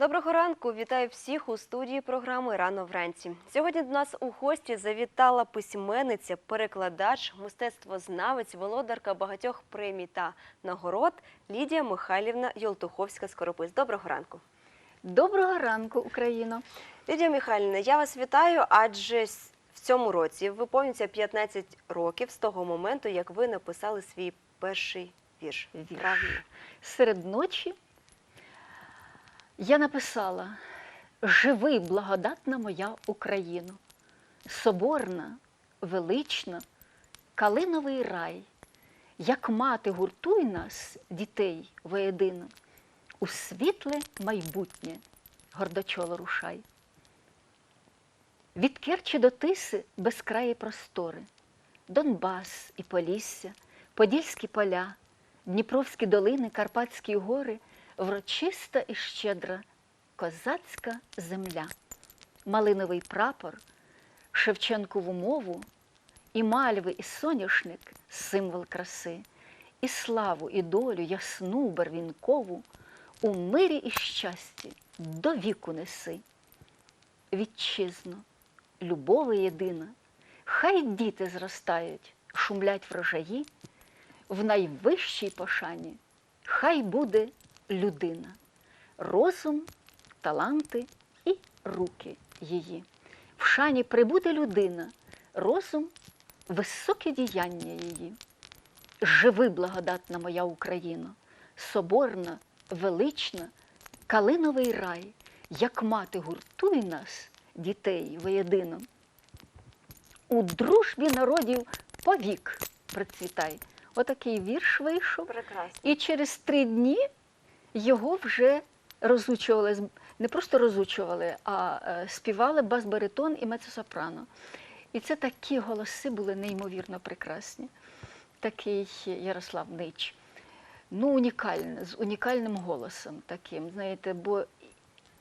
Доброго ранку! Вітаю всіх у студії програми Рано вранці. Сьогодні до нас у гості завітала письменниця, перекладач, мистецтвознавець, володарка багатьох премій та нагород Лідія Михайлівна Йолтуховська Скоропис. Доброго ранку. Доброго ранку, Україно! Лідія Михайлівна, я вас вітаю, адже в цьому році виповнюється 15 років з того моменту, як ви написали свій перший вірш. Вірш. Правильно. Серед ночі я написала: Живи, благодатна моя Україно, соборна, велична, калиновий рай, як мати гуртуй нас, дітей, воєдино, у світле майбутнє гордочоло рушай. Від Керчі до Тиси безкраї простори, Донбас і Полісся, Подільські поля, Дніпровські долини, Карпатські гори, врочиста і щедра козацька земля, малиновий прапор, Шевченкову мову, і мальви, і соняшник символ краси, і славу, і долю, ясну, барвінкову, у мирі і щасті до віку неси. Вітчизно, любови єдина, хай діти зростають, шумлять врожаї, в найвищій пошані хай буде людина, розум, таланти і руки її. В шані прибуде людина, розум, високе діяння її. Живи, благодатна моя Україно, соборна, велична, калиновий рай, як мати гуртуй нас, дітей воєдино. У дружбі народів повік процвітай. Отакий вірш вийшов. Прекрасно. І через три дні його вже розучували, не просто розучували, а е, співали бас-баритон і мецо-сопрано. І це такі голоси були неймовірно прекрасні. Такий Ярослав Нич. Ну, унікальний, з унікальним голосом таким, знаєте, бо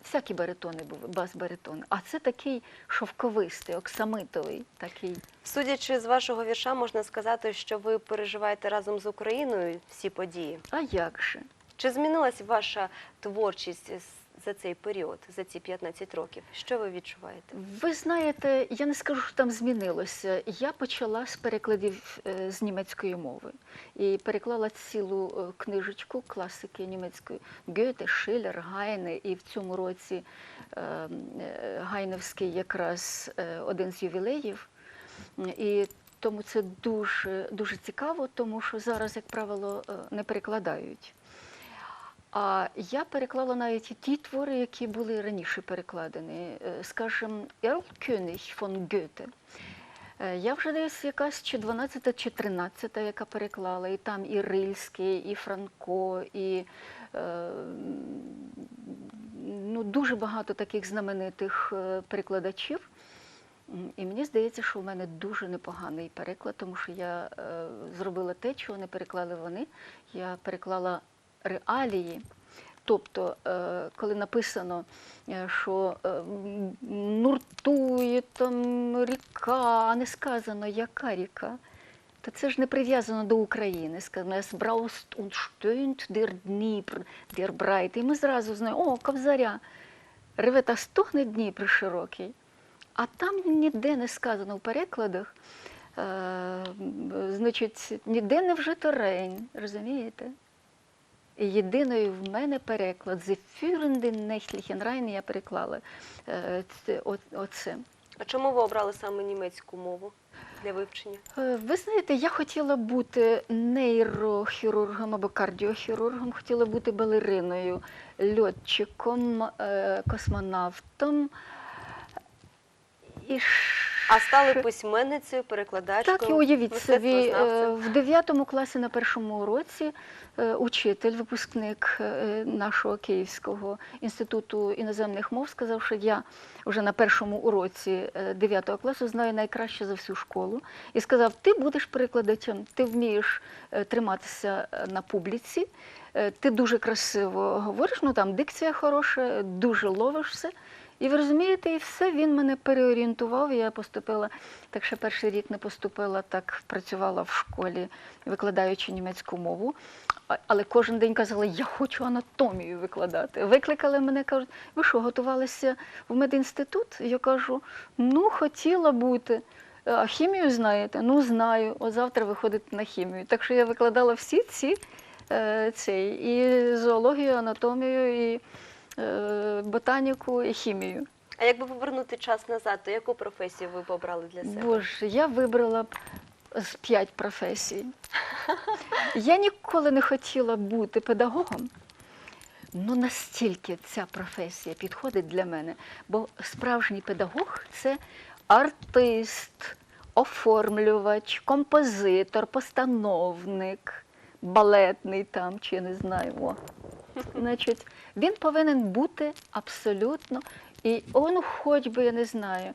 всякі баритони були, бас-баритони. А це такий шовковистий, оксамитовий, такий. Судячи з вашого вірша, можна сказати, що ви переживаєте разом з Україною всі події. А як же? Чи змінилась ваша творчість за цей період, за ці 15 років? Що ви відчуваєте? Ви знаєте, я не скажу, що там змінилося. Я почала з перекладів е, з німецької мови і переклала цілу е, книжечку класики німецької Гьоте, Шиллер, Гайне. І в цьому році е, Гайневський якраз один з ювілеїв. І тому це дуже, дуже цікаво, тому що зараз, як правило, не перекладають. А я переклала навіть ті твори, які були раніше перекладені. Е, Скажімо, Ерл Кёниг фон Гёте. Е, Я вже десь якась чи 12 чи 13 яка переклала, і там і Рильський, і Франко, і е, ну, дуже багато таких знаменитих е, перекладачів. І мені здається, що в мене дуже непоганий переклад, тому що я е, зробила те, чого не переклали вони. Я переклала реалії. Тобто, е, коли написано, е, що е, нуртує там ріка, а не сказано, яка ріка, то це ж не прив'язано до України. Сказано, «Es braust und stöhnt der Dnipr, der Breit». І ми зразу знаємо, о, Кобзаря, реве та стогне Дніпр широкий. А там ніде не сказано в перекладах, значить, ніде не вжито рейн, розумієте? Єдиною в мене переклад «The führenden nächtlichen Rhein» я переклала е, оце. А чому ви обрали саме німецьку мову для вивчення? Е, Ви знаєте, я хотіла бути нейрохірургом або кардіохірургом, хотіла бути балериною, льотчиком, е, космонавтом. І А стали письменницею, перекладачкою, Так, і уявіть собі, е, в 9 класі на першому уроці е, учитель, випускник е, нашого Київського інституту іноземних мов, сказав, що я вже на першому уроці 9 класу знаю найкраще за всю школу. І сказав: ти будеш перекладачем, ти вмієш триматися на публіці, ти дуже красиво говориш, ну там дикція хороша, дуже ловиш все. І ви розумієте, і все, він мене переорієнтував. Я поступила, так ще перший рік не поступила, так працювала в школі, викладаючи німецьку мову. Але кожен день казала, я хочу анатомію викладати. Викликали мене, кажуть, ви що, готувалися в медінститут? Я кажу, ну, хотіла бути. А хімію знаєте? Ну, знаю. От завтра виходить на хімію. Так що я викладала всі ці е, цей, і зоологію, анатомію, і ботаніку, і хімію. А якби повернути час назад, то яку професію ви б обрали для себе? Боже, я вибрала б з п'ять професій. Я ніколи не хотіла бути педагогом. Ну настільки ця професія підходить для мене, бо справжній педагог це артист, оформлювач, композитор, постановник, балетний там, чи не знаю. О. Значить, він повинен бути абсолютно, і он хоч би, я не знаю.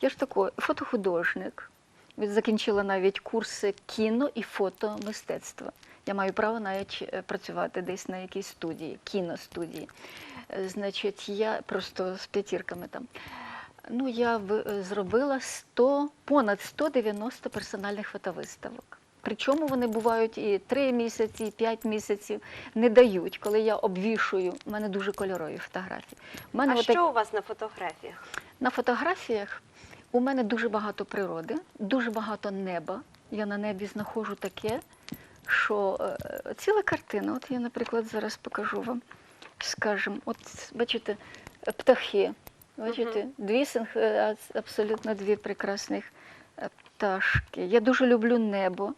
Я ж такий фотохудожник. Від- Закінчила навіть курси кіно і фотомистецтва. Я маю право навіть е, працювати десь на якійсь студії, кіностудії. Е, Значить, я просто з п'ятірками там. Ну, я е, зробила 100, понад 190 персональних фотовиставок. Причому вони бувають і 3 місяці, і 5 місяців не дають, коли я обвішую. У мене дуже кольорові фотографії. У мене А отак- що у вас на фотографіях? на фотографіях у мене дуже багато природи, дуже багато неба. Я на небі знаходжу таке, що е, ціла картина. От я, наприклад, зараз покажу вам. Скажем, от бачите, птахи. Бачите, дві синх- е, абсолютно дві прекрасних е, пташки. Я дуже люблю небо.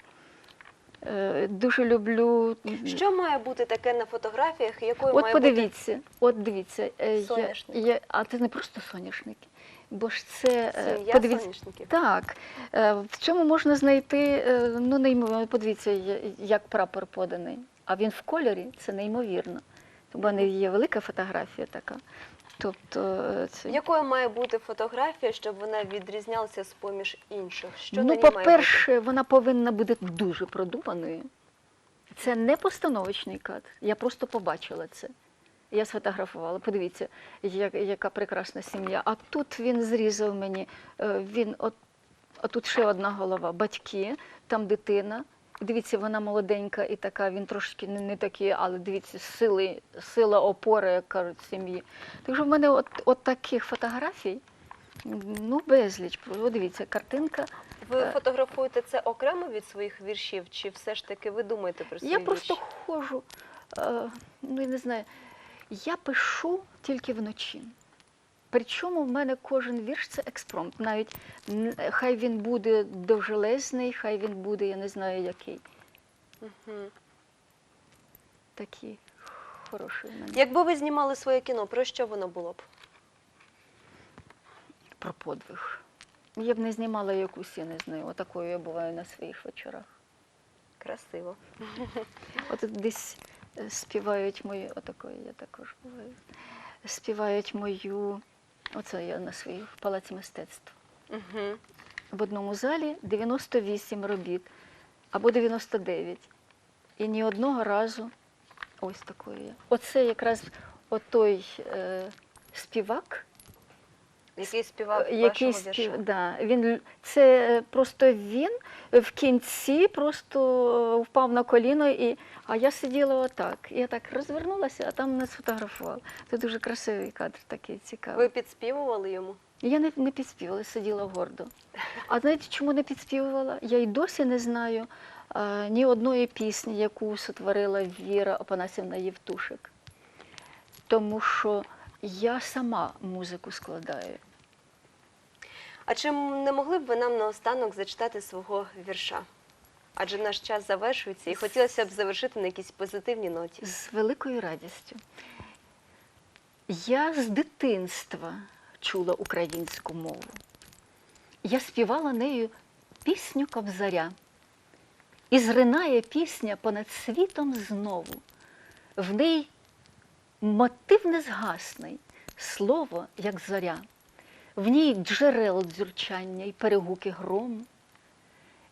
Е, Дуже люблю. Що має бути таке на фотографіях, якою От має подивіться, от дивіться, е, я, я, а це не просто соняшники, бо ж це бути е, сім'я подивіться. соняшників? Так, в цьому можна знайти, ну неймовірно, подивіться, як прапор поданий. А він в кольорі, це неймовірно. У мене є велика фотографія така. Тобто, е, це... Якою має бути фотографія, щоб вона відрізнялася з поміж інших? Що ну, по-перше, вона повинна бути дуже продуманою. Це не постановочний кадр. Я просто побачила це. Я сфотографувала. Подивіться, як, яка прекрасна сім'я. А тут він зрізав мені. е, Він от, а тут ще одна голова. Батьки, там дитина. Дивіться, вона молоденька і така, він трошки не, не такий, але дивіться, сили, сила опори, як кажуть, сім'ї. Так що в мене от, от таких фотографій, ну, безліч. От дивіться, картинка. Ви Е. фотографуєте це окремо від своїх віршів, чи все ж таки ви думаєте про свої Я просто вірші? ходжу, е, ну я не знаю, я пишу тільки вночі. Причому в мене кожен вірш це експромт. Навіть хай він буде довжелезний, хай він буде, я не знаю який. Мгм. Такий хороший в мене. Якби ви знімали своє кіно, про що воно було б? Про подвиг. Я б не знімала якусь, я не знаю, отакою я буваю на своїх вечорах. Красиво. От десь е, співають мою, отакою я також буваю. Співають мою, оце я на свій в палаці мистецтв. Угу. В одному залі 98 робіт або 99. І ні одного разу ось такої. Оце якраз отой е, співак, Який співав е, який вашого вірша? да, він, це е, просто він в кінці просто е, впав на коліно, і, а я сиділа отак. Я так розвернулася, а там мене сфотографували. Це дуже красивий кадр, такий цікавий. Ви підспівували йому? Я не, не підспівала, сиділа гордо. А знаєте, чому не підспівувала? Я й досі не знаю а, ні одної пісні, яку сотворила Віра Опанасівна Євтушик. Тому що я сама музику складаю. А чи не могли б ви нам наостанок зачитати свого вірша? Адже наш час завершується, і хотілося б завершити на якійсь позитивній ноті. З великою радістю. Я з дитинства чула українську мову. Я співала нею пісню Кобзаря. І зринає пісня понад світом знову. В ній мотив незгасний, слово, як зоря, в ній джерел дзюрчання і перегуки грому,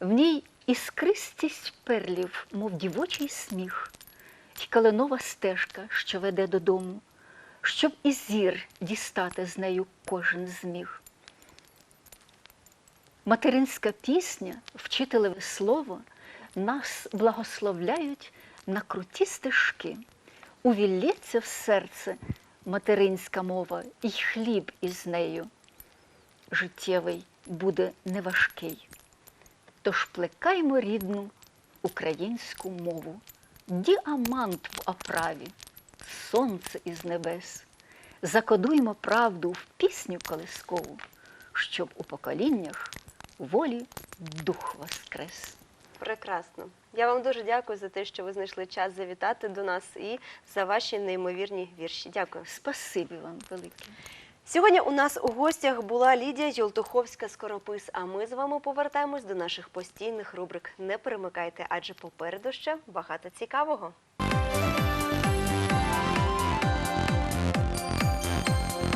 в ній іскристість перлів, мов дівочий сміх, і каленова стежка, що веде додому. щоб і зір дістати з нею кожен зміг. Материнська пісня, вчителеве слово нас благословляють на круті стежки. Увілється в серце материнська мова, і хліб із нею. Життєвий буде неважкий. Тож плекаймо рідну українську мову, діамант в оправі, сонце із небес. Закодуймо правду в пісню колискову, щоб у поколіннях волі дух воскрес. Прекрасно. Я вам дуже дякую за те, що ви знайшли час завітати до нас і за ваші неймовірні вірші. Дякую. Спасибі вам велике. Сьогодні у нас у гостях була Лідія Йолтуховська скоропис. А ми з вами повертаємось до наших постійних рубрик. Не перемикайте, адже попереду ще багато цікавого.